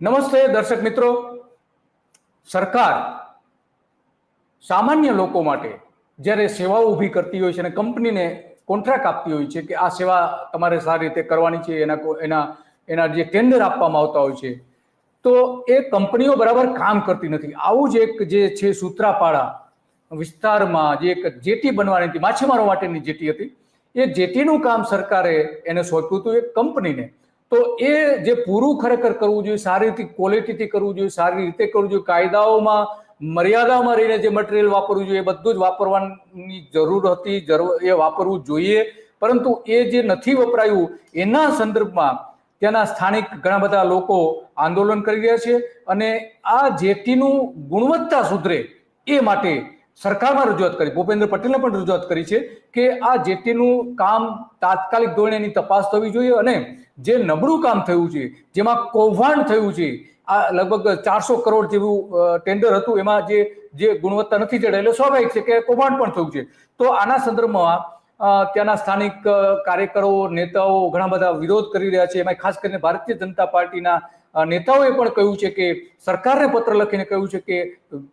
નમસ્તે દર્શક મિત્રો. સરકાર સામાન્ય લોકો માટે જ્યારે સેવાઓ ઊભી કરતી હોય છે અને કંપનીને કોન્ટ્રાક્ટ આપતી હોય છે કે આ સેવા તમારે સારી રીતે કરવાની છે, એના એના એના જે ટેન્ડર આપવામાં આવતા હોય છે, તો એ કંપનીઓ બરાબર કામ કરતી નથી. આવું જ એક જે છે સૂત્રાપાડા વિસ્તારમાં જે એક જેટી બનવાની હતી, માછીમારો માટેની જેટી હતી. એ જેટીનું કામ સરકારે એને સોંપ્યું હતું એક કંપનીને. તો એ જે પૂરું ખરેખર કરવું જોઈએ, સારી રીતે ક્વોલિટીથી કરવું જોઈએ, સારી રીતે કરવું જોઈએ, કાયદાઓમાં, મર્યાદામાં રહીને જે મટીરિયલ વાપરવું જોઈએ, એ બધું જ વાપરવાની જરૂર હતી એ વાપરવું જોઈએ. પરંતુ એ જે નથી વપરાયું, એના સંદર્ભમાં ત્યાંના સ્થાનિક ઘણા બધા લોકો આંદોલન કરી રહ્યા છે અને આ જેટીનું ગુણવત્તા સુધરે એ માટે સરકારમાં રજૂઆત કરી, ભૂપેન્દ્ર પટેલને પણ રજૂઆત કરી છે કે આ જેટીનું કામ તાત્કાલિક ધોરણે એની તપાસ થવી જોઈએ અને જે નબળું કામ થયું છે, જેમાં કૌભાંડ થયું છે, આ લગભગ ચારસો કરોડ જેવું ટેન્ડર હતું, એમાં જે જે ગુણવત્તા નથી ચડે એટલે સ્વાભાવિક છે કે કૌભાંડ પણ થયું છે. તો આના સંદર્ભમાં ત્યાંના સ્થાનિક કાર્યકરો, નેતાઓ ઘણા બધા વિરોધ કરી રહ્યા છે. એમાં ખાસ કરીને ભારતીય જનતા પાર્ટીના નેતાઓએ પણ કહ્યું છે કે સરકારને પત્ર લખીને કહ્યું છે કે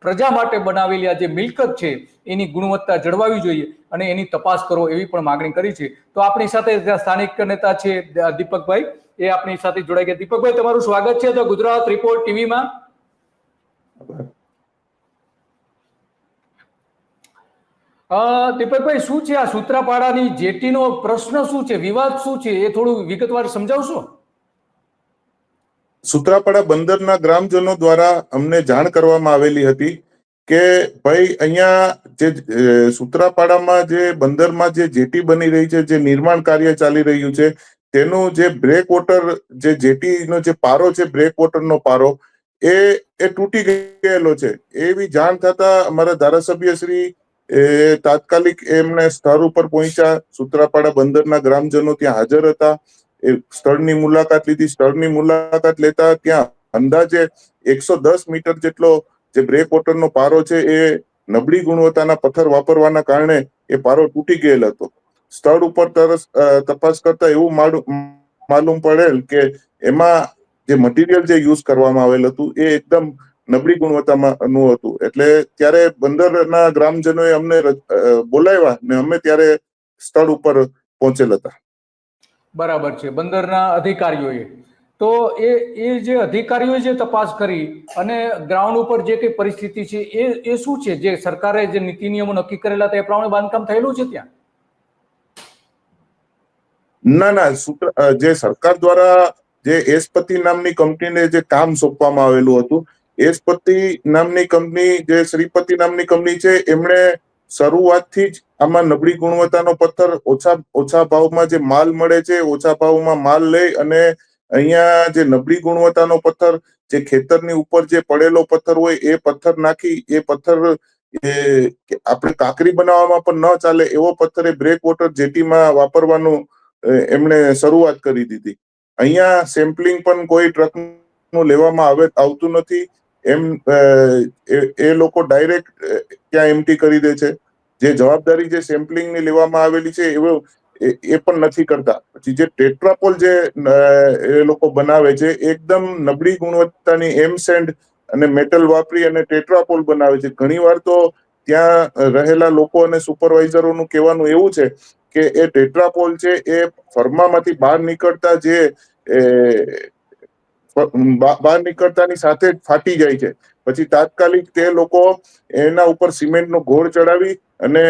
પ્રજા માટે બનાવેલી આ જે મિલકત છે, એની ગુણવત્તા જળવાવી જોઈએ અને એની તપાસ કરો એવી પણ માગણી કરી છે. તો આપણી સાથે ત્યાં સ્થાનિક નેતા છે દીપકભાઈ. એ આપણી સાથે જોડાઈ ગયા. દીપકભાઈ, તમારું સ્વાગત છે તો ગુજરાત રિપોર્ટ ટીવીમાં. દીપકભાઈ, શું છે આ સૂત્રાપાડાની જેટીનો પ્રશ્ન શું છે? વિવાદ શું છે? એ થોડું વિગતવાર સમજાવશો? સૂત્રાપાડા બંદરના ગ્રામજનો દ્વારા અમને જાણ કરવામાં આવેલી હતી કે ભાઈ અહીંયા જે સુત્રાપાડામાં જે બંદરમાં જે જેટી બની રહી છે, જે નિર્માણ કાર્ય ચાલી રહ્યું છે, તેનું જે બ્રેક વોટર જે જેટીનો જે પારો છે બ્રેક વોટરનો પારો, એ એ તૂટી ગયેલો છે. એવી જાણ થતા અમારા ધારાસભ્ય શ્રી, એ, તાત્કાલિક એમને સ્થળ ઉપર પહોંચ્યા. સુત્રાપાડા બંદરના ગ્રામજનો ત્યાં હાજર હતા. એ સ્થળની મુલાકાત લીધી. સ્થળની મુલાકાત લેતા ત્યાં અંદાજે એકસો દસ મીટર જેટલો જે બ્રેક વોટરનો પારો છે એ નબળી ગુણવત્તાના પથ્થર વાપરવાના કારણે એ પારો તૂટી ગયેલ હતો. સ્થળ ઉપર તરસ તપાસ કરતા એવું માલુમ પડેલ કે એમાં જે મટીરિયલ જે યુઝ કરવામાં આવેલ હતું એ એકદમ નબળી ગુણવત્તામાં નું હતું. એટલે ત્યારે બંદરના ગ્રામજનોએ અમને બોલાવ્યા ને અમે ત્યારે સ્થળ ઉપર પહોંચેલ હતા. બરાબર છે, બંદરના અધિકારીઓએ. તો એ એ જે અધિકારીઓએ જે તપાસ કરી અને ગ્રાઉન્ડ ઉપર જે કઈ પરિસ્થિતિ છે, એ એ શું છે? જે સરકારે જે નીતિ નિયમો નક્કી કરેલા હતા, એ પ્રમાણે બાંધકામ થયેલું છે ત્યાં? ના ના, સૂત્ર જે સરકાર દ્વારા જે એસપતિ નામની કંપનીને જે કામ સોંપવામાં આવેલું હતું, એસપતિ નામની કંપની, જે શ્રીપતિ નામની કંપની છે, એમણે શરૂઆતથી જ આમાં નબળી ગુણવત્તાનો પથ્થર ઓછા ઓછા ભાવમાં જે માલ મળે છે, ઓછા ભાવમાં માલ લઈ અને અહીંયા જે નબળી ગુણવત્તાનો પથ્થર, જે ખેતરની ઉપર જે પડેલો પથ્થર હોય, એ પથ્થર નાખી, એ પથ્થર, એ આપણે કાકરી બનાવવામાં પણ ન ચાલે એવો પથ્થર એ બ્રેક વોટર જેટીમાં વાપરવાનું એમણે શરૂઆત કરી દીધી. અહીંયા સેમ્પલિંગ પણ કોઈ ટ્રકનું લેવામાં આવે, આવતું નથી. એમ એ લોકો ડાયરેક્ટ ત્યાં એમટી કરી દે છે. જે જવાબદારી જે સેમ્પલિંગની લેવામાં આવેલી છે, એવો એ પણ નથી કરતા. પછી જે ટેટ્રાપોલ જે એ લોકો બનાવે છે, એકદમ નબળી ગુણવત્તાની એમ સેન્ડ અને મેટલ વાપરી અને ટેટ્રાપોલ બનાવે છે. ઘણીવાર તો ત્યાં રહેલા લોકો અને સુપરવાઇઝરોનું કહેવાનું એવું છે કે એ ટેટ્રાપોલ છે, એ ફર્મામાંથી બહાર નીકળતા જે બહાર નીકળતાની સાથે જ ફાટી જાય છે. પછી તાત્કાલિક તે લોકો એના ઉપર સિમેન્ટનો ઘોળ ચડાવી અને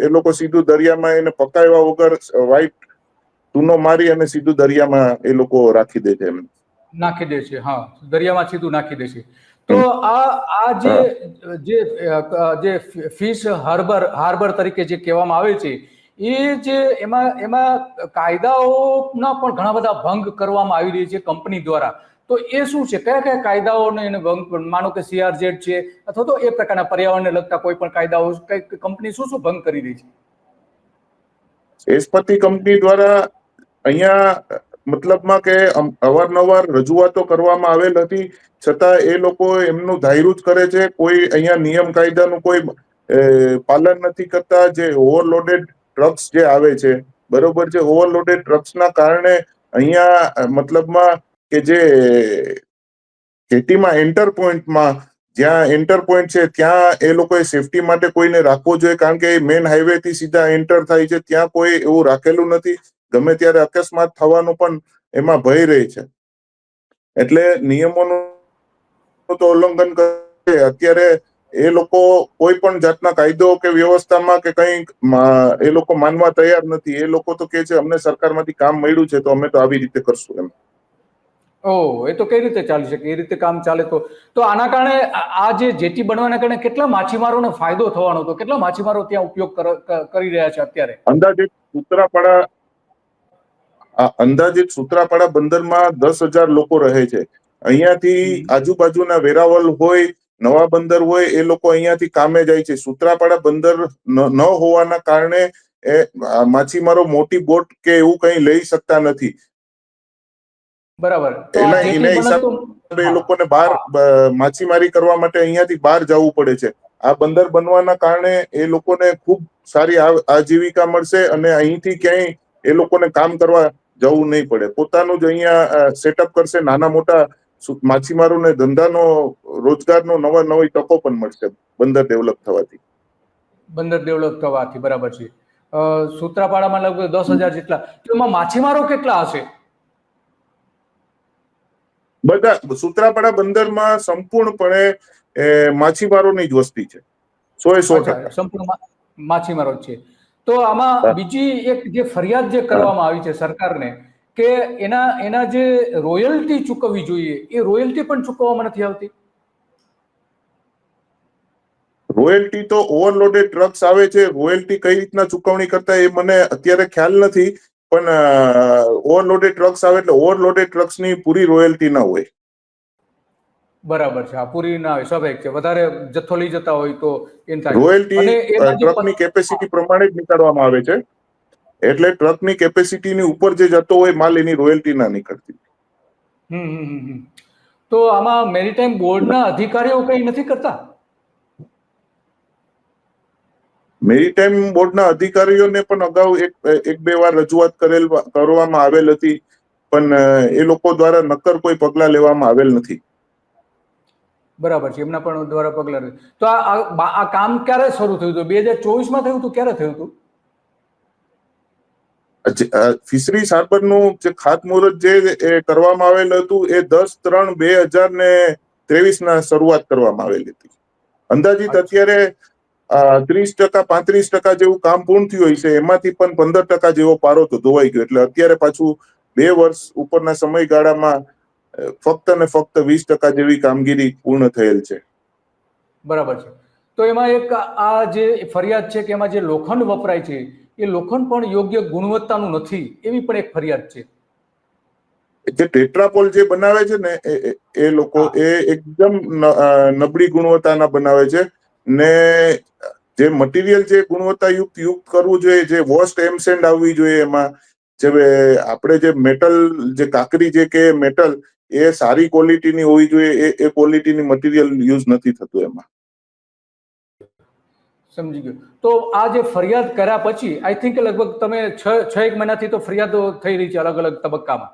એ લોકો સીધું દરિયામાં એને પકાવ્યા વગર વ્હાઈટ ચૂનો મારી અને સીધું દરિયામાં એ લોકો રાખી દે છે એમ. નાખી દે છે હા. દરિયામાં સીધું નાખી દે છે. તો આ આ જે જે જે ફિશ હાર્બર હાર્બર તરીકે જે કહેવામાં આવે છે એ જે એમાં એમાં કાયદાઓના પણ ઘણા બધા ભંગ કરવામાં આવી રહી છે કંપની દ્વારા. તો એ શું છે? કયા કયા કાયદાઓને એને ભંગ માનો કે સીઆરઝેડ છે, અથવા તો એ પ્રકારના પર્યાવરણને લગતા કોઈ પણ કાયદાઓ, કઈ કંપની શું શું ભંગ કરી રહી છે? એસપતિ કંપની દ્વારા અહીંયા મતલબમાં કે અવારનવાર રજૂઆતો કરવામાં આવેલ હતી, છતાં એ લોકો એમનું ધાયરું જ કરે છે, કોઈ અહીંયા નિયમ કાયદાનું કોઈ પાલન નથી કરતા, જે ઓવરલોડેડ ટ્રક્સ જે આવે છે, બરોબર છે, ઓવરલોડેડ ટ્રક્સના કારણે અહીંયા મતલબમાં કે જે જેટીમાં એન્ટર પોઈન્ટમાં જ્યાં એન્ટર પોઈન્ટ છે, ત્યાં એ લોકોએ સેફટી માટે કોઈને રાખવો જોઈએ, કારણ કે મેઇન હાઈવે થી સીધા એન્ટર થાય છે, ત્યાં કોઈ એવું રાખેલું નથી. ગમે ત્યારે અકસ્માત થવાનું પણ એમાં ભય રહે છે. એટલે નિયમોનું તો ઉલ્લંઘન કરે અત્યારે એ લોકો કોઈ પણ જાતના કાયદો કે વ્યવસ્થામાં કે કંઈ એ લોકો માનવા તૈયાર નથી. એ લોકો તો કે છે, અમને સરકારમાંથી કામ મળ્યું છે, તો અમે તો આવી રીતે કરશું. એમ. ઓહ એ તો કઈ રીતે ચાલી શકે? એ રીતે કામ ચાલે તો? તો આના કારણે આ જે જેટી બનવાના કારણે કેટલા માછીમારોને ફાયદો થવાનો હતો? કેટલા માછીમારો ત્યાં ઉપયોગ કર- રહ્યા છે અત્યારે? અંદાજિત સૂત્રાપાડા અંદાજિત સૂત્રાપાડા બંદરમાં દસ હજાર લોકો રહે છે. અહીંયાથી આજુબાજુના વેરાવલ હોય નવા બંદર હોય એ લોકો અહીંયાથી કામે જાય છે. સૂત્રાપાડા બંદર ન હોવાના કારણે એ માછીમારો મોટી બોટ કે એવું કંઈ લઈ શકતા નથી. બરાબર. એના- હિસાબ- એ લોકોને બહાર માછીમારી કરવા માટે અહીંયાથી બહાર જવું પડે છે. આ બંદર બનવાના કારણે એ લોકોને ખૂબ સારી આજીવિકા મળશે અને અહીંથી ક્યાંય એ લોકોને કામ કરવા જવું નહીં પડે. પોતાનું જ અહીંયા સેટઅપ કરશે નાના મોટા માછીમારોને ધંધાનો રોજગારનો નવા નવી તકો પણ મળશે બંદર ડેવલપ થવાથી. બંદર ડેવલપ થવાથી બરાબર છે. અ, સૂત્રાપાડામાં લગભગ દસ હજાર જેટલા એમાં માછીમારો કેટલા હશે? બધા સુત્રાપાડા બંદરમાં સંપૂર્ણપણે માછીમારોની જ વસ્તી છે. સો એ સો ટકા. સંપૂર્ણ માછીમારો છે. તો આમાં બીજી એક જે ફરિયાદ જે કરવામાં આવી છે સરકારને કે એના એના જે રોયલ્ટી ચૂકવવી જોઈએ એ રોયલ્ટી પણ ચૂકવવામાં નથી આવતી? રોયલ્ટી તો ઓવરલોડેડ ટ્રક્સ આવે છે. રોયલ્ટી કઈ રીતના ચૂકવણી કરતા એ મને અત્યારે ખ્યાલ નથી. પણ ઓવરલોડેડ ટ્રક્સ આવે એટલે ઓવરલોડેડ ટ્રક્સની પૂરી રોયલ્ટી ના હોય. બરાબર છે. આ પૂરી ના હોય. સ્વાભાવિક છે. વધારે જથ્થો લઈ જતા હોય તો રોયલ્ટી ટ્રકની કેપેસિટી પ્રમાણે જ નીકાળવામાં આવે છે. એટલે ટ્રકની કેપેસિટીની ઉપર જે જતો હોય માલ એની રોયલ્ટી ના નીકળતી. તો આમાં મેરીટાઈમ બોર્ડના અધિકારીઓ કઈ નથી કરતા? મેરીટાઈમ બોર્ડના અધિકારીઓને પણ અગાઉ એક એક બે વાર રજૂઆત કરેલ કરવામાં આવેલ હતી. પણ એ લોકો દ્વારા નક્કર કોઈ પગલા લેવામાં આવેલ નથી. બરાબર છે. એમના પણ દ્વારા પગલા તો આ આ કામ ક્યારે શરૂ થયું હતું? બે હજાર ચોવીસમાં થયું હતું? ક્યારે થયું હતું? ફિશરી હાર્બરનું જે ખાતમુહૂર્ત જે એ કરવામાં આવેલ હતું એ દસ ત્રણ બે હજાર ને ત્રેવીસ ના શરૂઆત કરવામાં આવેલી હતી. અંદાજિત અત્યારે ત્રીસ ટકા પાંત્રીસ ટકા જેવું કામ પૂર્ણ થયું હોય છે એમાંથી પણ પંદર ટકા જેવો પારો તો ધોવાઈ ગયો. એટલે અત્યારે પાછું બે વર્ષ ઉપરના સમયગાળામાં ફક્ત ને ફક્ત વીસ ટકા જેવી કામગીરી પૂર્ણ થયેલ છે. બરાબર છે. તો એમાં એક આ જે ફરિયાદ છે કે એમાં જે લોખંડ વપરાય છે એ લોખંડ પણ યોગ્ય ગુણવત્તાનું નથી એવી પણ એક ફરિયાદ છે. જે ટેટ્રાપોલ જે બનાવે છે ને એ- લોકો એ એકદમ નબળી ગુણવત્તાના બનાવે છે. ને જે મટીરિયલ જે ગુણવત્તાયુક્ત યુક્ત કરવું જોઈએ, જે વોસ્ટ એમસેન્ડ આવવી જોઈએ એમાં, જે આપણે જે મેટલ જે કાકરી જે કે મેટલ એ સારી ક્વોલિટીની હોવી જોઈએ, એ એ ક્વોલિટીની મટીરિયલ યુઝ નથી થતું એમાં. સમજી ગયો. તો આ જે ફરિયાદ કર્યા પછી આઈ થિંક લગભગ તમે છ છ, એક મહિનાથી તો ફરિયાદો થઈ રહી છે અલગ અલગ તબક્કામાં.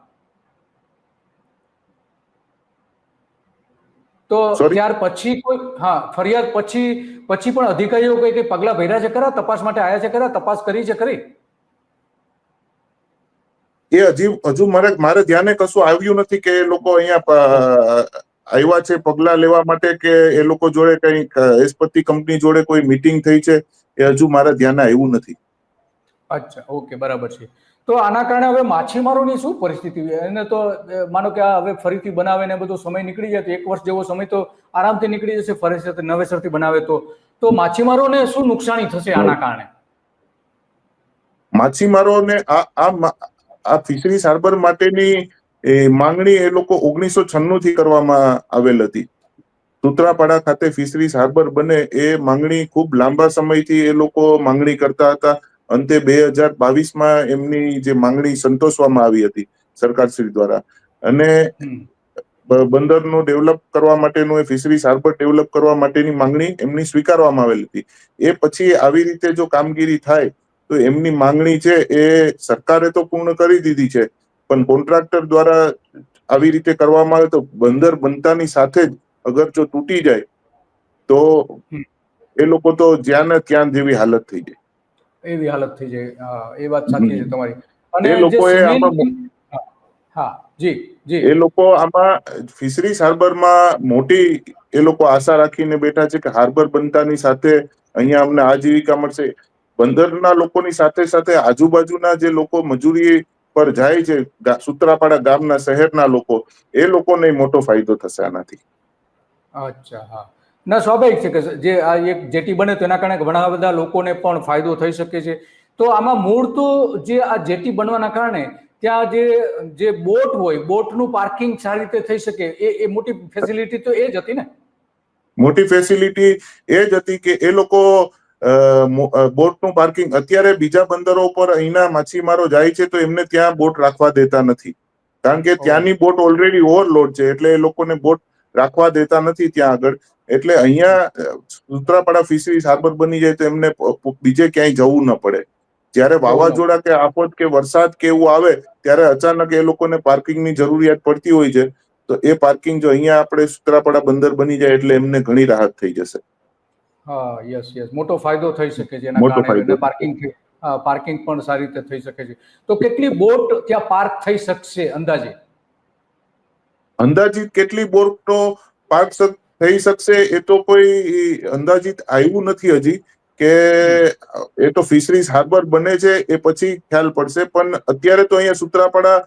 તો ત્યાર પછી કોઈ હા ફરિયાદ પછી પછી પણ અધિકારીઓ કઈ કઈ પગલા ભર્યા છે ખરા તપાસ માટે આવ્યા છે ખરા તપાસ કરી છે ખરી? એ હજી હજુ મારે મારે ધ્યાને કશું આવ્યું નથી કે એ લોકો અહીંયા આવ્યા છે પગલા લેવા માટે કે એ લોકો જોડે કઈ એસપતિ કંપની જોડે કોઈ મીટિંગ થઈ છે એ હજુ મારા ધ્યાને આવ્યું નથી. અચ્છા ઓકે બરાબર છે. તો આના કારણે હવે માછીમારોની શું પરિસ્થિતિ એને તો માનો કે આ હવે ફરીથી બનાવે ને બધો સમય નીકળી જાય તો એક વર્ષ જેવો સમય તો આરામથી નીકળી જશે ફરીથી નવેસરથી બનાવે તો. તો માછીમારોને શું નુકસાની થશે આના કારણે? માછીમારોને આ આ ફિશરીઝ હાર્બર માટેની માંગણી એ લોકો ઓગણીસો છન્નું થી કરવામાં આવેલ હતી. સૂત્રાપાડા ખાતે ફિશરીઝ હાર્બર બને એ માંગણી ખૂબ લાંબા સમયથી એ લોકો માંગણી કરતા હતા. અંતે બે હજાર બાવીસમાં એમની જે માંગણી સંતોષવામાં આવી હતી સરકારશ્રી દ્વારા. અને બંદરનું ડેવલપ કરવા માટેનું એ ફિશરીઝ હાર્બર ડેવલપ કરવા માટેની માંગણી એમની સ્વીકારવામાં આવેલી હતી. એ પછી આવી રીતે જો કામગીરી થાય તો એમની માંગણી છે એ સરકારે તો પૂર્ણ કરી દીધી છે પણ કોન્ટ્રાક્ટર દ્વારા આવી રીતે કરવામાં આવે તો બંદર બનતાની સાથે જ અગર જો તૂટી જાય તો એ લોકો તો જ્યાં ને ત્યાં જેવી હાલત થઈ જાય. એવી હાલત થઈ જાય એ વાત સાચી છે તમારી. અને લોકોએ આમાં- હા, જી જી. એ લોકો આમાં ફિશરીઝ હાર્બરમાં મોટી એ લોકો આશા રાખીને બેઠા છે કે હાર્બર બનતાની સાથે અહીંયા અમને આજીવિકા મળશે. બંદરના લોકોની સાથે સાથે આજુબાજુના જે લોકો મજૂરી પર જાય છે સુત્રાપાડા સૂત્રાપાડા ગામના શહેરના લોકો એ લોકોને મોટો ફાયદો થશે આનાથી. અચ્છા હા. ના સ્વાભાવિક છે કે જે આ એક જેટી બને તો એના કારણે ઘણા બધા લોકોને પણ ફાયદો થઈ શકે છે. તો આમાં મૂળ તો જે આ જેટી બનવાના કારણે ત્યાં જે જે બોટ હોય બોટનું પાર્કિંગ સારી રીતે થઈ શકે એ એ મોટી ફેસિલિટી તો એ જ હતી ને? મોટી ફેસિલિટી એ જ હતી કે એ લોકો બોટનું પાર્કિંગ અત્યારે બીજા બંદરો પર અહીંના માછીમારો જાય છે તો એમને ત્યાં બોટ રાખવા દેતા નથી. કારણ કે ત્યાંની બોટ ઓલરેડી ઓવરલોડ છે એટલે એ લોકોને બોટ રાખવા દેતા નથી ત્યાં આગળ. એટલે અહીંયા સુત્રાપાડા ફિશરીઝ હાર્બર બની જાય તો એમને બીજે ક્યાંય જવું ન પડે. જ્યારે વાવાઝોડા કે આફત કે વરસાદ કે એવું આવે ત્યારે અચાનક એ લોકોને પાર્કિંગની જરૂરિયાત પડતી હોય છે. તો એ પાર્કિંગ જો અહીંયા આપણે સુત્રાપાડા બંદર બની જાય એટલે એમને ઘણી રાહત થઈ જશે. હા યસ યસ. મોટો ફાયદો થઈ શકે છે એના કારણે પાર્કિંગ પાર્કિંગ પણ સારી રીતે થઈ શકે છે. તો કેટલી બોટ ત્યાં પાર્ક થઈ શકશે અંદાજે? અંદાજિત કેટલી બોટનો પાર્ક થઈ શકશે એ તો કોઈ અંદાજિત આવ્યું નથી હજી કે એ તો ફિશરીઝ હાર્બર બને છે એ પછી ખ્યાલ પડશે. પણ અત્યારે તો અહીંયા સુત્રાપાડા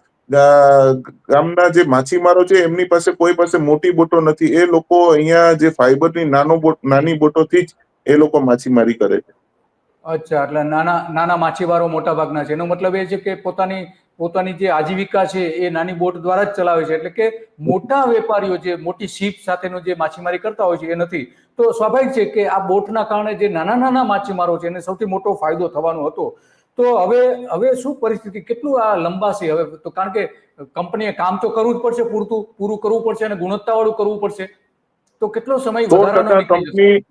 ગામના જે માછીમારો છે એમની પાસે કોઈ પાસે મોટી બોટો નથી. એ લોકો અહીંયા જે ફાઈબરની નાનો બોટ, નાની બોટોથી જ એ લોકો માછીમારી કરે છે. અચ્છા, એટલે નાના નાના માછીમારો મોટા ભાગના છે. એનો મતલબ એ છે કે પોતાની પોતાની જે આજીવિકા છે એ નાની બોટ દ્વારા જ ચલાવે છે. એટલે કે મોટા વેપારીઓ જે મોટી શીપ સાથેનો જે માછીમારી કરતા હોય છે એ નથી. તો સ્વાભાવિક છે કે આ બોટના કારણે જે નાના નાના માછીમારો છે એને સૌથી મોટો ફાયદો થવાનો હતો. તો હવે હવે શું પરિસ્થિતિ? કેટલું આ લંબાશે હવે? તો કારણ કે કંપનીએ કામ તો કરવું જ પડશે પૂરતું પૂરું કરવું પડશે અને ગુણવત્તાવાળું કરવું પડશે. તો કેટલો સમય વધારાનો કંપની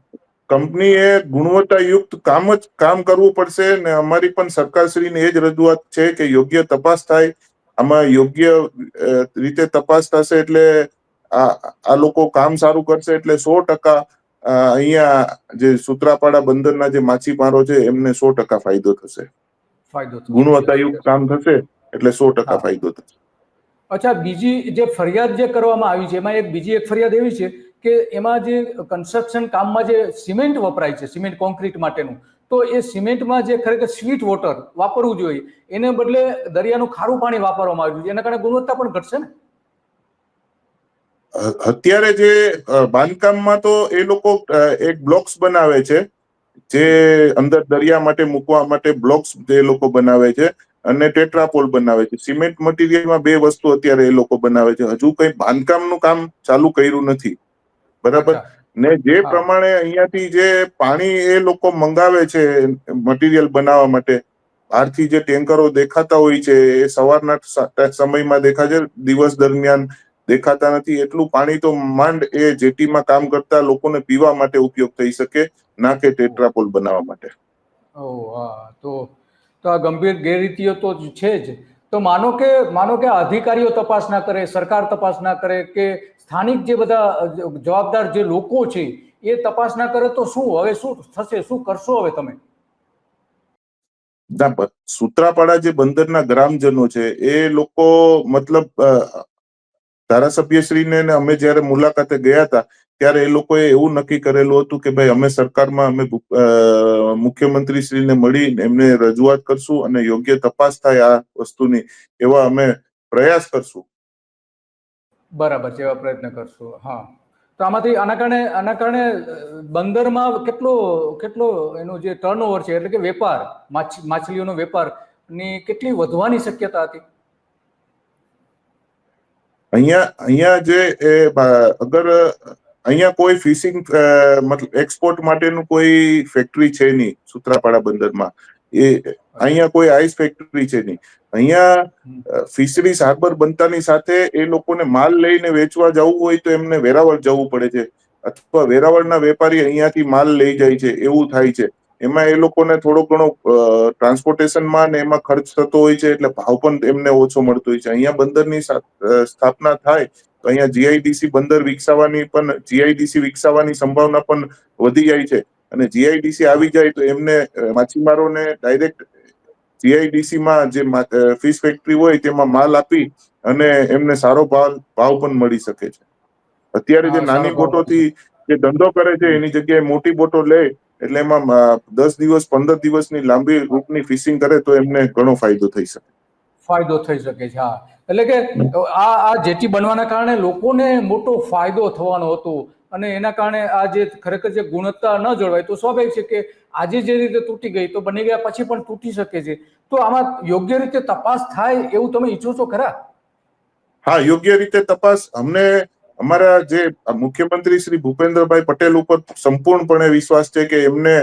કંપનીએ ગુણવત્તાયુક્ત કામ જ કામ કરવું પડશે ને અમારી પણ સરકારશ્રીને એ જ રજૂઆત છે કે યોગ્ય તપાસ થાય. આમાં યોગ્ય રીતે તપાસ થશે એટલે આ લોકો કામ સારું કરશે એટલે સો ટકા અહીંયા જે સુત્રાપાડા બંદરના જે માછીમારો છે એમને સો ટકા ફાયદો થશે. ફાયદો ગુણવત્તાયુક્ત કામ થશે એટલે સો ટકા ફાયદો થશે. અચ્છા બીજી જે ફરિયાદ જે કરવામાં આવી છે એમાં એક બીજી એક ફરિયાદ એવી છે કે એમાં જે કન્સ્ટ્રક્શન કામમાં જે સિમેન્ટ વપરાય છે સિમેન્ટ કોન્ક્રીટ માટેનું, તો એ સિમેન્ટમાં જે ખરેખર સ્વીટ વોટર વાપરવું જોઈએ, એને બદલે દરિયાનું ખારું પાણી વાપરવામાં આવ્યું છે, એના કારણે ગુણવત્તા પણ ઘટશે ને? અત્યારે જે બાંધકામમાં તો એ લોકો એક બ્લોક્સ બનાવે છે, જે અંદર દરિયા માટે મૂકવા માટે બ્લોક્સ જે લોકો બનાવે છે, અને ટેટ્રાપોલ બનાવે છે. સિમેન્ટ મટીરિયલમાં બે વસ્તુ અત્યારે એ લોકો બનાવે છે. હજુ કઈ બાંધકામનું કામ ચાલુ કર્યું નથી. બરાબર. ને જે પ્રમાણે અહીંયાથી જે પાણી એ લોકો મંગાવે છે મટીરિયલ બનાવવા માટે બહારથી જે ટેન્કરો દેખાતા હોય છે એ સવારના સમયમાં દેખાય છે દિવસ દરમિયાન દેખાતા નથી એટલું પાણી તો માંડ એ જેટીમાં કામ કરતા લોકોને પીવા માટે ઉપયોગ થઈ શકે ના કે ટેટ્રાપોલ બનાવવા માટે. ઓ હા તો તો આ ગંભીર ગેરરીતિઓ તો છે જ. તો માનો કે માનો કે અધિકારીઓ તપાસ ના કરે, સરકાર તપાસ ના કરે કે સ્થાનિક જે બધા જવાબદાર જે લોકો છે, એ તપાસ ના કરે તો શું? હવે શું થશે? શું કરશો હવે તમે? સૂત્રાપાડા જે બંદરના ગ્રામજનો છે, એ લોકો મતલબ ધારાસભ્યશ્રીને અમે જ્યારે મુલાકાતે ગયા હતા ત્યારે એ લોકોએ એવું નક્કી કરેલું હતું કે ભાઈ અમે સરકારમાં અમે મુખ્યમંત્રી મુખ્યમંત્રીશ્રીને મળી એમને રજૂઆત કરશું અને યોગ્ય તપાસ થાય આ વસ્તુની એવા અમે પ્રયાસ કરશું. બરાબર છે એવા પ્રયત્ન કરશો હા. તો આમાંથી આના કારણે આના કારણે બંદરમાં કેટલો કેટલો એનો જે ટર્નઓવર છે એટલે કે વેપાર માછ માછલીઓનો વેપારની કેટલી વધવાની શક્યતા હતી? અહીંયા અહીંયા જે એ અગર અહીંયા કોઈ ફિશિંગ મતલબ એક્સપોર્ટ માટેનું કોઈ ફેક્ટરી છે નહીં સુત્રાપાડા બંદરમાં. એ અહીંયા કોઈ આઈસ ફેક્ટરી છે નહીં. અહીંયા ફિશરીઝ હાર્બર બનતાની સાથે એ લોકોને માલ લઈને વેચવા જવું હોય તો એમને વેરાવળ જવું પડે છે. અથવા વેરાવળના વેપારી અહીંયાથી માલ લઈ જાય છે, એવું થાય છે. એમાં એ લોકોને થોડો ઘણો ટ્રાન્સપોર્ટેશનમાં ને એમાં ખર્ચ થતો હોય છે એટલે ભાવ પણ એમને ઓછો મળતો હોય છે. અહીંયા બંદરની સ્થાપના થાય તો અહીંયા જીઆઈડીસી બંદર વિકસાવવાની પણ જીઆઈડીસી વિકસાવવાની સંભાવના પણ વધી જાય છે. અને જીઆઈડીસી આવી જાય તો એમને માછીમારોને ડાયરેક્ટ જીઆઈડીસીમાં જે ફિશ ફેક્ટરી હોય તેમાં માલ આપી અને એમને સારો ભાવ ભાવ પણ મળી શકે છે. અત્યારે જે નાની બોટોથી જે ધંધો કરે છે એની જગ્યાએ મોટી બોટો લે એટલે એમાં દસ દિવસ પંદર દિવસની લાંબી રૂટની ફિશિંગ કરે તો એમને ઘણો ફાયદો થઈ શકે. ફાયદો થઈ શકે છે હા. એટલે કે, આ આ જેટી બનવાના કારણે લોકોને મોટો ફાયદો થવાનો હતો અને એના કારણે આ જે ખરેખર જે ગુણવત્તા ન જળવાય તો સ્વાભાવિક છે કે આજે જે રીતે તૂટી ગઈ તો બની ગયા પછી પણ તૂટી શકે છે. તો આમાં યોગ્ય રીતે તપાસ થાય એવું તમે ઈચ્છો છો ખરા? હા, યોગ્ય રીતે તપાસ. અમને, અમારા જે મુખ્યમંત્રી શ્રી ભૂપેન્દ્રભાઈ પટેલ ઉપર સંપૂર્ણપણે વિશ્વાસ છે કે એમને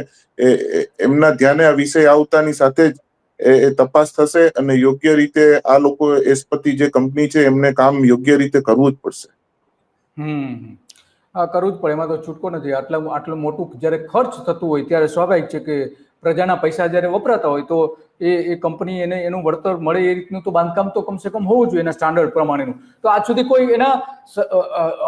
એમના ધ્યાને આ વિષય આવતાની સાથે જ એ તપાસ થશે અને યોગ્ય રીતે આ લોકો એસપતિ જે કંપની છે, એમને કામ યોગ્ય રીતે કરવું જ પડશે. હમ. હા, કરવું જ પડે. એમાં તો છૂટકો નથી. આટલા, આટલું મોટું જ્યારે ખર્ચ થતું હોય ત્યારે સ્વાભાવિક છે કે પ્રજાના પૈસા જ્યારે વપરાતા હોય તો એ એ કંપની એને, એનું વળતર મળે એ રીતનું તો બાંધકામ તો કમસે કમ હોવું જોઈએ એના સ્ટાન્ડર્ડ પ્રમાણેનું. તો આજ સુધી કોઈ એના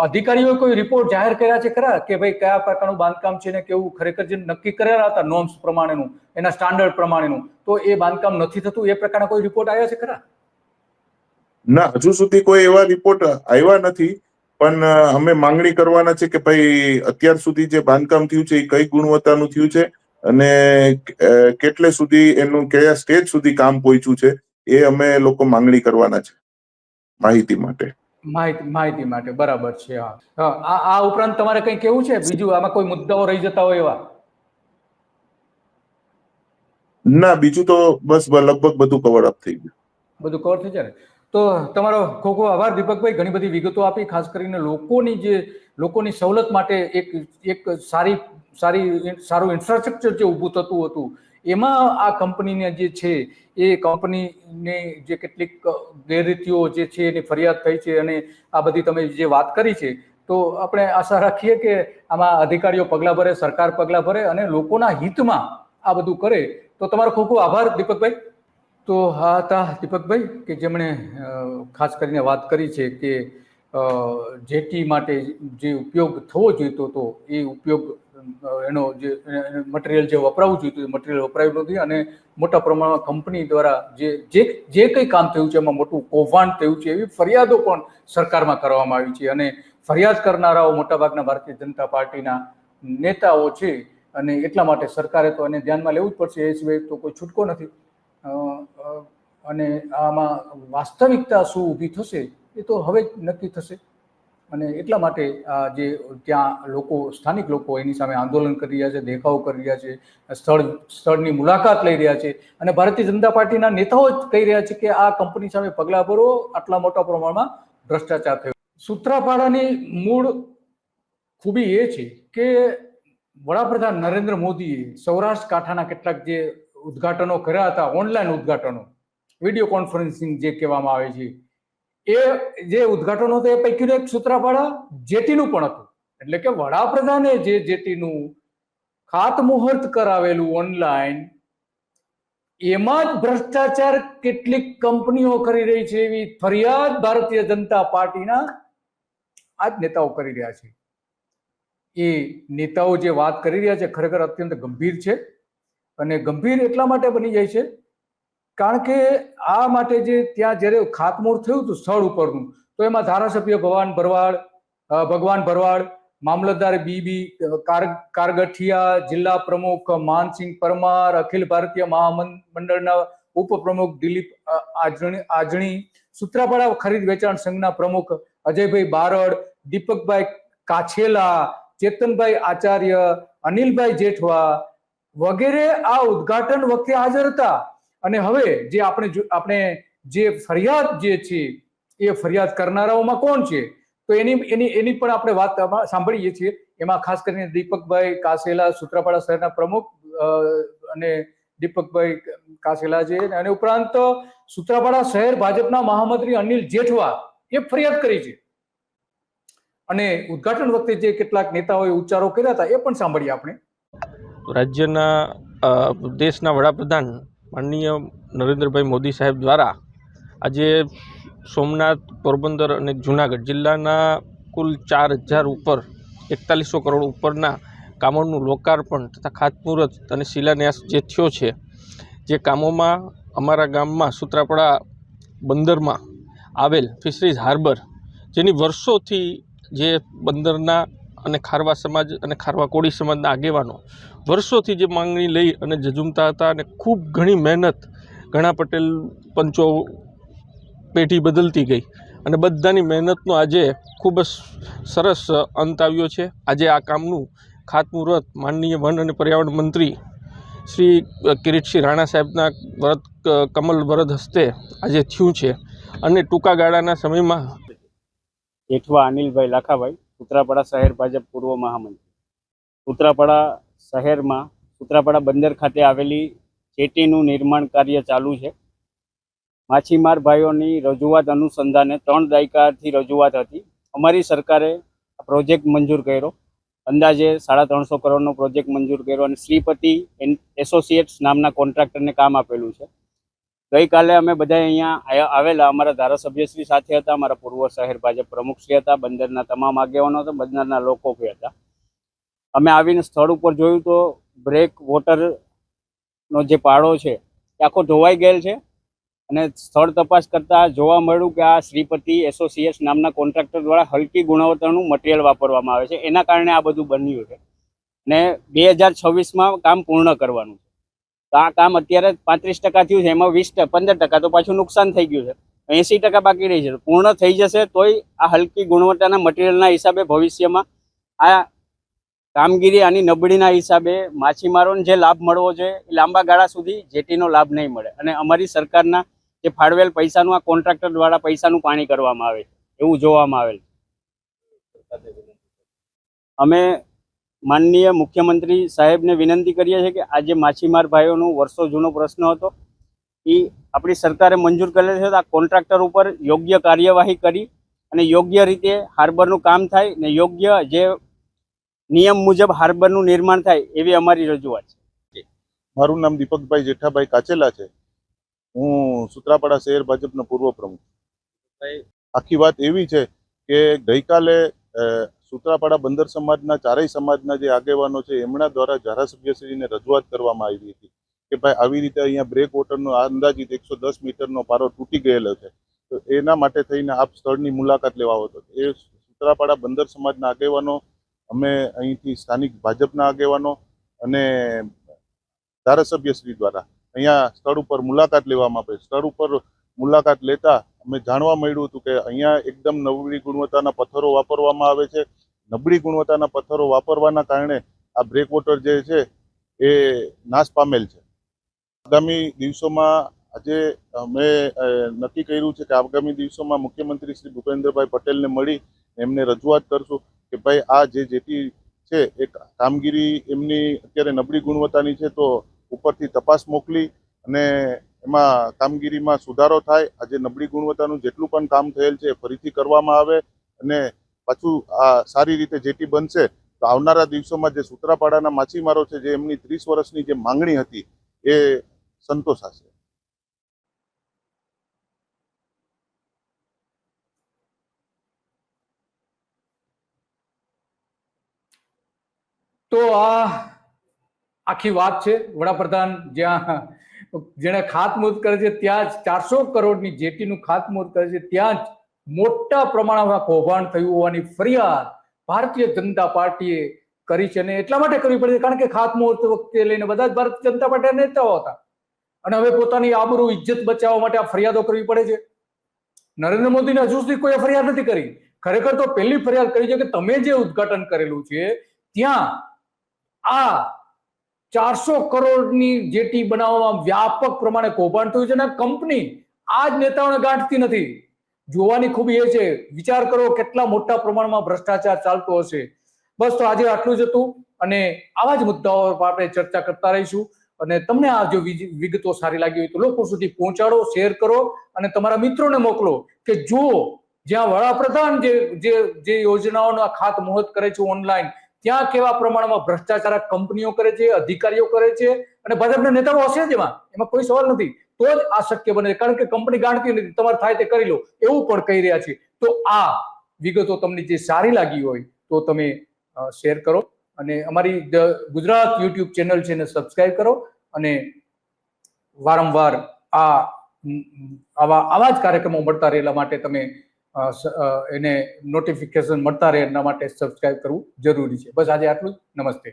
અધિકારીઓએ કોઈ રિપોર્ટ જાહેર કર્યા છે ખરા? કે ભાઈ કયા પ્રકારનું બાંધકામ છે ને કેવું ખરેખર જે નક્કી કરેલા હતા નોર્મ્સ પ્રમાણેનું, એના સ્ટાન્ડર્ડ પ્રમાણેનું, તો એ બાંધકામ નથી થતું, એ પ્રકારના કોઈ રિપોર્ટ આવ્યા છે ખરા? ના, હજુ સુધી કોઈ એવા રિપોર્ટ આવ્યા નથી, પણ અમે માંગણી કરવાના છે કે ભાઈ અત્યાર સુધી જે બાંધકામ થયું છે એ કઈ ગુણવત્તાનું થયું છે અને કેટલે સુધી એનું કયા સ્ટેજ સુધી કામ પહોંચ્યું છે એ અમે લોકો માંગણી કરવાના છે માહિતી માટે. માહિતી માહિતી માટે બરાબર છે હા. આ ઉપરાંત તમારે કંઈ કેવું છે? બીજું આમાં કોઈ મુદ્દાઓ રહી જતા હોય એવા? ના બીજું તો બસ લગભગ બધું કવર અપ થઈ ગયું. બધું કવર થઈ જાય ને? તો તમારો ખૂબ ખૂબ આભાર દીપકભાઈ ઘણી બધી વિગતો આપી ખાસ કરીને લોકોની જે લોકોની સવલત માટે એક એક સારી સારી સારું ઇન્ફ્રાસ્ટ્રક્ચર જે ઊભું થતું હતું, એમાં આ કંપનીને જે છે, એ કંપનીને જે કેટલીક ગેરરીતિઓ જે છે એની ફરિયાદ થઈ છે અને આ બધી તમે જે વાત કરી છે, તો આપણે આશા રાખીએ કે આમાં અધિકારીઓ પગલાં ભરે, સરકાર પગલાં ભરે અને લોકોના હિતમાં આ બધું કરે. તો તમારો ખૂબ ખૂબ આભાર દીપકભાઈ. તો આ હતા દીપકભાઈ કે જેમણે ખાસ કરીને વાત કરી છે કે જેટી માટે જે ઉપયોગ થવો જોઈતો હતો એ ઉપયોગ એનો જે મટીરિયલ જે વપરાવું જોઈતું એ મટીરિયલ વપરાયું નથી અને મોટા પ્રમાણમાં કંપની દ્વારા જે જે જે કંઈ કામ થયું છે એમાં મોટું કૌભાંડ થયું છે એવી ફરિયાદો પણ સરકારમાં કરવામાં આવી છે અને ફરિયાદ કરનારાઓ મોટાભાગના ભારતીય જનતા પાર્ટીના નેતાઓ છે અને એટલા માટે સરકારે તો એને ધ્યાનમાં લેવું જ પડશે એ સિવાય તો કોઈ છૂટકો નથી. અને આમાં વાસ્તવિકતા શું ઊભી થશે એ તો હવે જ નક્કી થશે. અને એટલા માટે આ જે ત્યાં લોકો, સ્થાનિક લોકો એની સામે આંદોલન કરી રહ્યા છે, દેખાવ કરી રહ્યા છે, સ્થળ, સ્થળની મુલાકાત લઈ રહ્યા છે અને ભારતીય જનતા પાર્ટીના નેતાઓ જ કહી રહ્યા છે કે આ કંપની સામે પગલાં ભરો, આટલા મોટા પ્રમાણમાં ભ્રષ્ટાચાર થયો. સૂત્રાપાડાની મૂળ ખૂબી એ છે કે વડાપ્રધાન નરેન્દ્ર મોદીએ સૌરાષ્ટ્ર કાંઠાના કેટલાક જે ઉદ્ઘાટનો કર્યા હતા, ઓનલાઈન ઉદઘાટનો, વીડિયો કોન્ફરન્સિંગ જે કહેવામાં આવે છે એ જે ઉદ્ઘાટનો હતું, એ પૈકીનું એક સૂત્રાપાડા જેટીનું પણ હતું. એટલે કે વડાપ્રધાને જે જેટીનું ખાતમુહૂર્ત કરાવેલું ઓનલાઈન એમાં જ ભ્રષ્ટાચાર કેટલીક કંપનીઓ કરી રહી છે એવી ફરિયાદ ભારતીય જનતા પાર્ટીના આ જ નેતાઓ કરી રહ્યા છે. એ નેતાઓ જે વાત કરી રહ્યા છે, ખરેખર અત્યંત ગંભીર છે અને ગંભીર એટલા માટે બની જાય છે કારણ કે આ માટે જે ત્યાં જ્યારે ખાતમુહૂર્ત થયું હતું સ્થળ ઉપરનું, તો એમાં ધારાસભ્ય ભવાન ભરવાડ ભગવાન ભરવાડ, મામલતદાર બીબી કાર કારગઠિયા, જિલ્લા પ્રમુખ માનસિંહ પરમાર, અખિલ ભારતીય મહામંડળના ઉપપ્રમુખ દિલીપ આજણી આજણી, સૂત્રાપાડા ખરીદ વેચાણ સંઘના પ્રમુખ અજયભાઈ બારડ, દીપકભાઈ કાછેલા, ચેતનભાઈ આચાર્ય, અનિલભાઈ જેઠવા વગેરે આ ઉદ્ઘાટન વખતે હાજર હતા. અને હવે જે આપણે આપણે જે ફરિયાદ જે છે, એ ફરિયાદ કરનારાઓમાં કોણ છે? તો એની એની એની પણ આપણે વાત સાંભળીએ છીએ. એમાં ખાસ કરીને દીપકભાઈ કાસેલા સુત્રાપાડા શહેરના પ્રમુખ અને દીપકભાઈ કાસેલા છે, અને ઉપરાંત સુત્રાપાડા શહેર ભાજપના મહામંત્રી અનિલ જેઠવા એ ફરિયાદ કરી છે. અને ઉદ્ઘાટન વખતે જે કેટલાક નેતાઓએ ઉચ્ચારો કર્યા હતા, એ પણ સાંભળીએ આપણે. રાજ્યના દેશના વડાપ્રધાન માનનીય નરેન્દ્રભાઈ મોદી સાહેબ દ્વારા આજે સોમનાથ, પોરબંદર અને જૂનાગઢ જિલ્લાના કુલ ચાર હજાર ઉપર, એકતાલીસો કરોડ ઉપરના કામોનું લોકાર્પણ તથા ખાતમુહૂર્ત અને શિલાન્યાસ જે થયો છે, જે કામોમાં અમારા ગામમાં સુત્રાપડા બંદરમાં આવેલ ફિશરીઝ હાર્બર, જેની વર્ષોથી જે બંદરના અને ખારવા સમાજ અને ખારવા કોળી સમાજના આગેવાનો વર્ષોથી જે માંગણી લઈ અને જજુમતા હતા અને ખૂબ ઘણી મહેનત, ઘણા પટેલ પંચો પેઢી બદલતી ગઈ. અને બધાની મહેનતનો આજે ખૂબ જ સરસ અંત આવ્યો છે. આજે આ કામનું ખાતમુહૂર્ત માનનીય વન અને પર્યાવરણ મંત્રી શ્રી કિરીટસિંહ રાણા સાહેબના વરદ કમલ વરદ હસ્તે આજે થયું છે. અને ટૂંકા ગાળાના સમયમાં જેઠવા અનિલભાઈ લાખાભાઈ, ઉત્તરાપાડા શહેર ભાજપ પૂર્વ મહામંત્રી. સૂત્રાપાડા શહેરમાં સૂત્રાપાડા બંદર ખાતે આવેલી જેટીનું નિર્માણ કાર્ય ચાલુ છે. માછીમાર ભાઈઓની રજૂઆત અનુસંધાને ત્રણ દાયકાથી રજૂઆત હતી. અમારી સરકારે પ્રોજેક્ટ મંજૂર કર્યો. અંદાજે સાડા ત્રણસો કરોડનો પ્રોજેક્ટ મંજૂર કર્યો અને શ્રીપતિ એન- એસોસિએટ્સ નામના કોન્ટ્રાક્ટરને કામ આપેલું છે. ગઈકાલે અમે બધા અહીંયા આવેલા. અમારા ધારાસભ્યશ્રી સાથે હતા. અમારા પૂર્વ શહેર ભાજપ પ્રમુખશ્રી હતા. બંદરના તમામ આગેવાનો હતા. બંદરના લોકો બી હતા. અમે આવીને સ્થળ ઉપર જોયું તો બ્રેક વોટરનો જે પાડો છે, એ આખો ધોવાઈ ગયેલ છે. અને સ્થળ તપાસ કરતાં જોવા મળ્યું કે આ શ્રીપતિ એસોસિએટ્સ નામના કોન્ટ્રાક્ટર દ્વારા હલકી ગુણવત્તાનું મટીરિયલ વાપરવામાં આવે છે. એના કારણે આ બધું બન્યું છે. ને બે હજાર છવ્વીસમાં કામ પૂર્ણ કરવાનું છે. તો આ કામ અત્યારે પાંત્રીસ ટકા થયું છે, એમાં વીસ પંદર ટકા તો પાછું નુકસાન થઈ ગયું છે. એંસી ટકા બાકી રહી છે. પૂર્ણ થઈ જશે તોય આ હલકી ગુણવત્તાના મટીરિયલના હિસાબે ભવિષ્યમાં આ કામગીરી આની નબળીના હિસાબે માછીમારોને જે લાભ મળવો જોઈએ, એ લાંબા ગાળા સુધી જેટીનો લાભ નહીં મળે. અને અમારી સરકારના જે ફાળવેલ પૈસાનું, આ કોન્ટ્રાક્ટર દ્વારા પૈસાનું પાણી કરવામાં આવે એવું જોવામાં આવેલ અમે માનનીય મુખ્યમંત્રી સાહેબને વિનંતી કરીએ છીએ કે આજે માછીમાર ભાઈઓનો વર્ષો જૂનો પ્રશ્ન હતો, એ આપણી સરકારે મંજૂર કરેલ છે તો આ કોન્ટ્રાક્ટર ઉપર યોગ્ય કાર્યવાહી કરી અને યોગ્ય રીતે હાર્બરનું કામ થાય ને યોગ્ય જે નિયમ મુજબ હાર્બરનું નિર્માણ થાય એવી અમારી રજૂઆત છે. મારું નામ દીપકભાઈ જેઠાભાઈ કાચેલા છે. હું સુત્રાપાડા શહેર ભાજપનો પૂર્વ પ્રમુખ. આખી વાત એવી છે કે ગઈકાલે અ, સુત્રાપાડા બંદર સમાજના ચારેય સમાજના જે આગેવાનો છે એમના દ્વારા ધારાસભ્યશ્રીને રજૂઆત કરવામાં આવી હતી કે ભાઈ આવી રીતે અહીંયા બ્રેક વોટરનો અંદાજિત એકસો દસ મીટરનો પારો તૂટી ગયેલો છે. તો એના માટે થઈને આપ સ્થળની મુલાકાત લેવા હતો. એ સુત્રાપાડા બંદર સમાજના આગેવાનો અમે અહીંથી સ્થાનિક ભાજપના આગેવાનો અને ધારાસભ્યશ્રી દ્વારા અહીંયા સ્થળ ઉપર મુલાકાત લેવામાં આવે સ્થળ ઉપર મુલાકાત લેતા અમે જાણવા મળ્યું હતું કે અહીંયા એકદમ નબળી ગુણવત્તાના પથ્થરો વાપરવામાં આવે છે. નબળી ગુણવત્તાના પથ્થરો વાપરવાના કારણે આ બ્રેક વોટર જે છે એ નાશ પામેલ છે. આગામી દિવસોમાં આજે અમે નક્કી કર્યું છે કે આગામી દિવસોમાં મુખ્યમંત્રી શ્રી ભૂપેન્દ્રભાઈ પટેલને મળી એમને રજૂઆત કરશું કે ભાઈ આ જે જેટી છે, એ કામગીરી એમની અત્યારે નબળી ગુણવત્તાની છે, તો ઉપરથી તપાસ મોકલી અને એમાં કામગીરીમાં સુધારો થાય. આજે નબળી ગુણવત્તાનું જેટલું પણ કામ થયેલ છે ફરીથી કરવામાં આવે અને પાછું આ સારી રીતે જેટી બનશે, તો આવનારા દિવસોમાં જે સૂત્રાપાડાના માછીમારો છે, જે એમની ત્રીસ વર્ષની જે માંગણી હતી, એ સંતોષાશે. તો આ આખી વાત છે. વડાપ્રધાન જ્યાં જેણે ખાતમુહૂર્ત કરે છે, ત્યાં જ ચારસો કરોડની જેટીનું ખાતમુહૂર્ત કરે છે. ત્યાં જ મોટા પ્રમાણમાં કૌભાંડ થયું હોવાની ફરિયાદ ભારતીય જનતા પાર્ટીએ કરી છે અને એટલા માટે કરવી પડે છે, કારણ કે ખાતમુહૂર્ત વખતે લઈને બધા જ ભારતીય જનતા પાર્ટીના નેતાઓ હતા. અને હવે પોતાની આબરૂ ઇજ્જત બચાવવા માટે આ ફરિયાદો કરવી પડે છે. નરેન્દ્ર મોદીને હજુ સુધી કોઈ ફરિયાદ નથી કરી. ખરેખર તો પહેલી ફરિયાદ કરી છે કે તમે જે ઉદ્ઘાટન કરેલું છે, ત્યાં આ ચારસો કરોડની જેટી બનાવવામાં વ્યાપક પ્રમાણે કૌભાંડ થયું છે અને કંપની આ જ નેતાઓને ગાંઠતી નથી. જોવાની ખૂબી એ છે, વિચાર કરો કેટલા મોટા પ્રમાણમાં ભ્રષ્ટાચાર ચાલતો હશે. બસ તો આજે આટલું જ હતું અને આવા જ મુદ્દાઓ પર આપણે ચર્ચા કરતા રહીશું. અને તમને આ જો વિગતો સારી લાગી હોય તો લોકો સુધી પહોંચાડો, શેર કરો અને તમારા મિત્રોને મોકલો કે જુઓ, જ્યાં વડાપ્રધાન જે જે જે યોજનાઓનો ખાત મુહૂર્ત કરે છે ઓનલાઈન ત્યાં કેવા પ્રમાણમાં ભ્રષ્ટાચાર કંપનીઓ કરે છે, અધિકારીઓ કરે છે અને ભાજપના નેતાઓ હશે જ એમાં? એમાં કોઈ સવાલ નથી. તો જ આ શક્ય બને કારણ કે કંપની ગાંઠતી નથી. તમારે થાય તે કરી લો. એવું પણ કહી રહ્યા છે. તો આ વિગતો તમને જે સારી લાગી હોય તો તમે શેર કરો. અને અમારી ગુજરાત યુટ્યુબ ચેનલ છે એને સબસ્ક્રાઈબ કરો. અને વારંવાર આ આવા આવા જ કાર્યક્રમો મળતા રહેલા માટે તમે એને નોટિફિકેશન મળતા રહે એના માટે સબસ્ક્રાઇબ કરવું જરૂરી છે. બસ આજે આટલું નમસ્તે.